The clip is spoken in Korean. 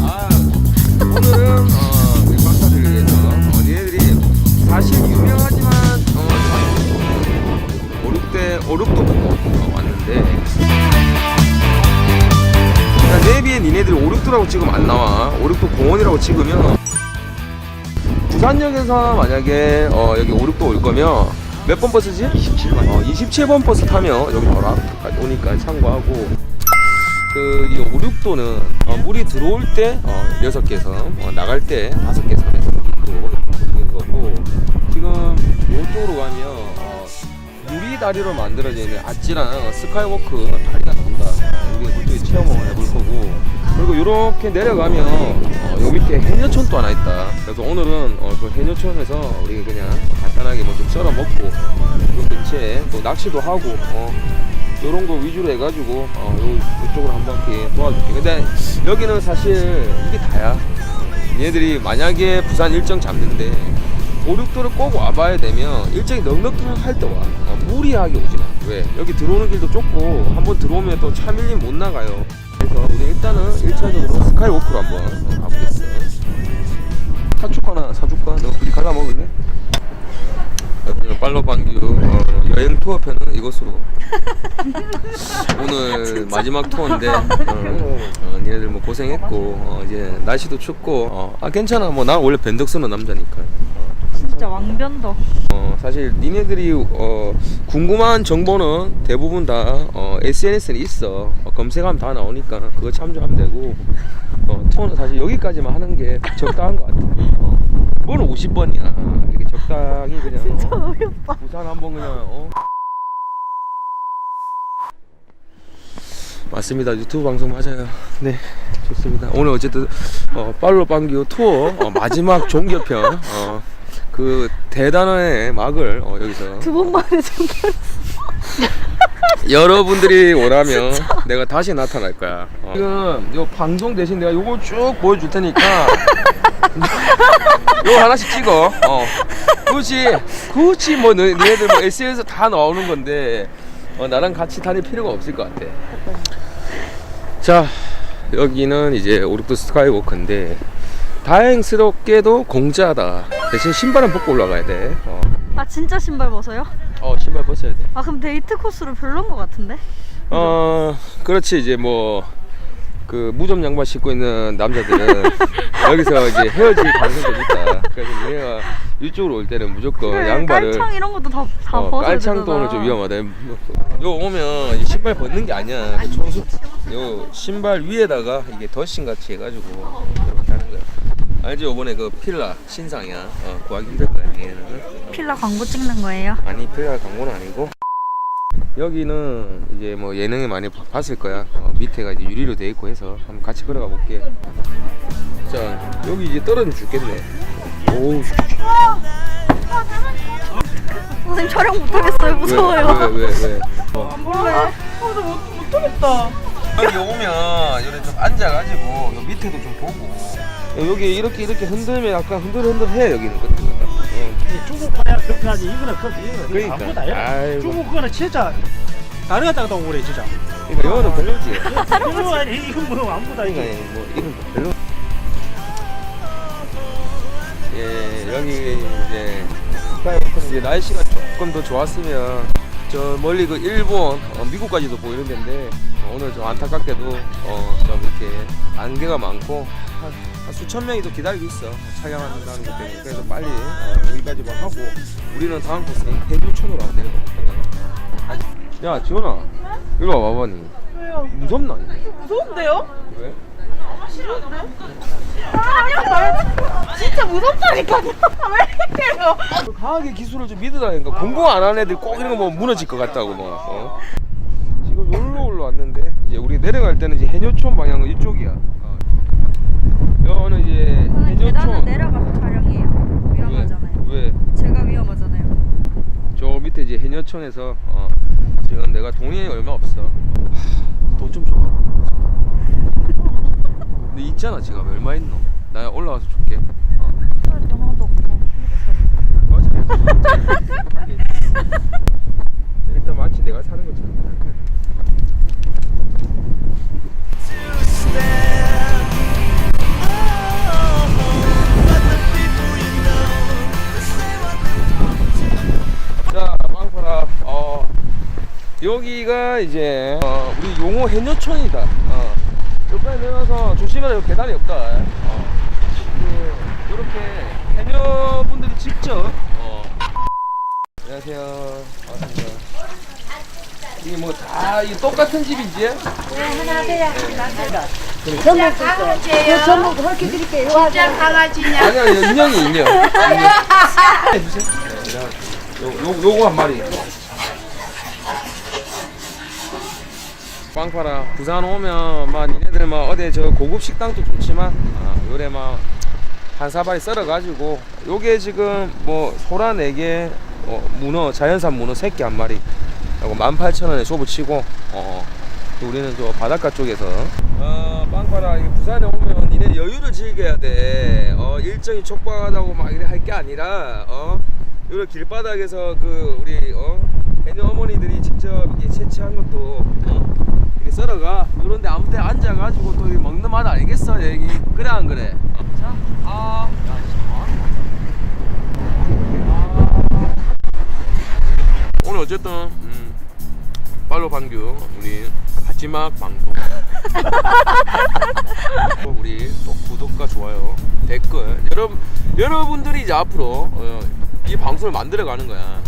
아, 오늘은 어, 박사들 위해서 어, 얘네들이 사실 유명하지만 어, 참 오륙대 오륙도 보고 어, 왔는데 그러니까 내비에 니네들이 오륙도라고 찍으면 안 나와 오륙도 공원이라고 찍으면 부산역에서 만약에 어, 여기 오륙도 올 거면 몇 번 버스지? 27번 어, 27번 버스 타면 여기 바로 앞까지 오니까 참고하고 그이 오륙도는 어, 물이 들어올 때 어, 6개 섬, 어, 나갈 때 5개 섬에서 있는 거고 지금 이쪽으로 가면 어, 유리 다리로 만들어져 있는 아찔한 스카이워크 다리가 나온다. 어, 우리 그쪽에 체험을 해볼 거고 그리고 이렇게 내려가면 어, 여기 밑에 해녀촌도 하나 있다. 그래서 오늘은 어, 그 해녀촌에서 우리 그냥 간단하게 뭐 좀 썰어 먹고 그 근처에 또 낚시도 하고 어, 요런 거 위주로 해가지고 어, 요, 이쪽으로 한 바퀴 도와줄게. 근데 여기는 사실 이게 다야. 얘들이 만약에 부산 일정 잡는데 오륙도를 꼭 와봐야 되면 일정이 넉넉할 때 와. 어, 무리하게 오지 마. 왜? 여기 들어오는 길도 좁고 한번 들어오면 또 차 밀리면 못 나가요. 그래서 우리 일단은 1차적으로 스카이워크로 한번 어, 가보겠어. 사줄거나 사줄까? 내가 둘이 갈아 먹을래? 빨로방규 어, 여행 투어 편은 이것으로. 오늘 마지막 투어인데 어, 어, 니네들 뭐 고생했고 어, 이제 날씨도 춥고 어, 아 괜찮아. 뭐 난 원래 변덕 쓰는 남자니까. 진짜 왕변덕. 어, 사실 니네들이 어, 궁금한 정보는 대부분 다 어, SNS에 있어. 어, 검색하면 다 나오니까 그거 참조하면 되고. 어, 투어는 사실 여기까지만 하는 게 적당한 것 같아 어. 뭐는 50번이야. 이렇게 적당히 그냥 어, 어이없다. 부산 한번 그냥 어? 맞습니다. 유튜브 방송 맞아요. 네 좋습니다. 오늘 어쨌든 어, 빨로 빵기오 투어 어, 마지막 종결편 어, 그 대단한 막을 어, 여기서. 두 번 만에 좀 여러분들이 원하면 내가 다시 나타날 거야. 어. 지금 요 방송 대신 내가 요거 쭉 보여줄 테니까 요거 하나씩 찍어. 어. 굳이 굳이 뭐 너, 너희들 뭐 SNS 다 나오는 건데 어, 나랑 같이 다닐 필요가 없을 것 같아. 자 여기는 이제 오륙도 스카이워크인데 다행스럽게도 공짜다. 대신 신발은 벗고 올라가야 돼. 어, 아 진짜 신발 벗어요? 어 신발 벗어야 돼. 아 그럼 데이트 코스로 별론 것 같은데? 어 그렇지 이제 뭐 그 무좀 양말 신고 있는 남자들은 여기서 이제 헤어질 가능성도 있다. 그래서 얘가 이쪽으로 올 때는 무조건 그래, 양말을 깔창 이런 것도 다, 다 어, 벗어야 깔창도 되잖아. 오늘 좀 위험하다. 요 오면 이 신발 벗는 게 아니야. 청소 요 신발 위에다가 이게 덧신 같이 해가지고. 알지? 요번에 그 필라 신상이야. 어, 구하기 힘들 거야. 얘는. 필라 광고 찍는 거예요? 아니 필라 광고는 아니고 여기는 이제 뭐 예능에 많이 봐- 봤을 거야 어, 밑에가 이제 유리로 돼 있고 해서 한번 같이 걸어가 볼게 자 여기 이제 떨어져 죽겠네 오우 선생님 촬영 못하겠어요 무서워요 왜왜 왜, 왜? 어. 몰라 못하겠다. 여기 오면 여기 좀 앉아가지고 요 밑에도 좀 보고 여기 이렇게 이렇게 흔들면 약간 흔들흔들해 여기는 끝에 어. 중국 가야 그렇게 하지. 이거는 그렇게 이거는 그러니까. 아무거나 아이고. 중국 거는 진짜 다른 갔다가 또 오래 진짜. 그러니까 이거는 별로지 이거 아니 이건 뭐 아무거나 그러니까 이게. 뭐 이건 별로. 예 여기 이제 이제 날씨가 조금 더 좋았으면 저 멀리 그 일본 어, 미국까지도 보이는 데인데 어, 오늘 좀 안타깝게도 어좀 이렇게 안개가 많고 한, 한 수천 명이 또 기다리고 있어 촬영한다는 것 때문에 그래서 빨리 어, 여기까지만 하고 우리는 다음 코스는 해주촌으로 한번 내려가. 야 지원아 이리 와 봐봐니. 왜요? 무섭나? 무서운데요? 왜? 진짜 무섭다니까요. 왜 이래요? 과학의 기술을 좀 믿으라니까 공부 안 하는 애들 꼭 이런 거뭐 무너질 것 같다고 막 어? 지금 여기로 올라 왔는데 이제 우리 내려갈 때는 이제 해녀촌 방향은 이쪽이야 어. 여기는 이제 계단을 해녀촌 내려가서 촬영해요. 위험하잖아요. 왜? 제가 위험하잖아요. 저 밑에 이제 해녀촌에서 어, 지금 내가 돈이 얼마 없어. 돈 좀 줘봐. 근데 있잖아 지금 얼마 있노? 나 올라와서 줄게. 어. 하나도 없고. 맞아. 여기가 이제 어, 우리 용호 해녀촌이다. 어. 옆에 내려서 조심해라 여기 계단이 없다. 어. 그, 이렇게 해녀분들이 직접 어. 안녕하세요. 반갑습니다. 이게 뭐다이 똑같은 집인지? 네, 전부 그렇게 드릴게요. 진짜 강아지냐? 아니 아니 인형이 인형. 요, 요, 요거 한 마리. 빵 팔아. 부산 오면 막 니네들 막 어디 저 고급 식당도 좋지만 아, 요래 막 한 사발이 썰어가지고 요게 지금 뭐 소라 4개 어, 문어 자연산 문어 새끼 한 마리. 하고 18,000원에 쇼부 치고 어, 또 우리는 저 바닷가 쪽에서. 어, 빵파라. 부산에 오면 니네 여유를 즐겨야 돼. 어, 일정이 촉박하다고 막 이래 할 게 아니라 어 요런 길바닥에서 그 우리 어? 해녀 어머니들이 직접 이게 채취한 것도 어? 이렇게 썰어가. 요런데 아무 데 앉아가지고 또 먹는 맛 알겠어 여기. 그래 안 그래? 어. 자 아. 야, 오늘 어쨌든 음, 팔로 방규 우리 마지막 방송. 우리 또 구독과 좋아요 댓글. 여러분 여러분들이 이제 앞으로 어, 이 방송을 만들어 가는 거야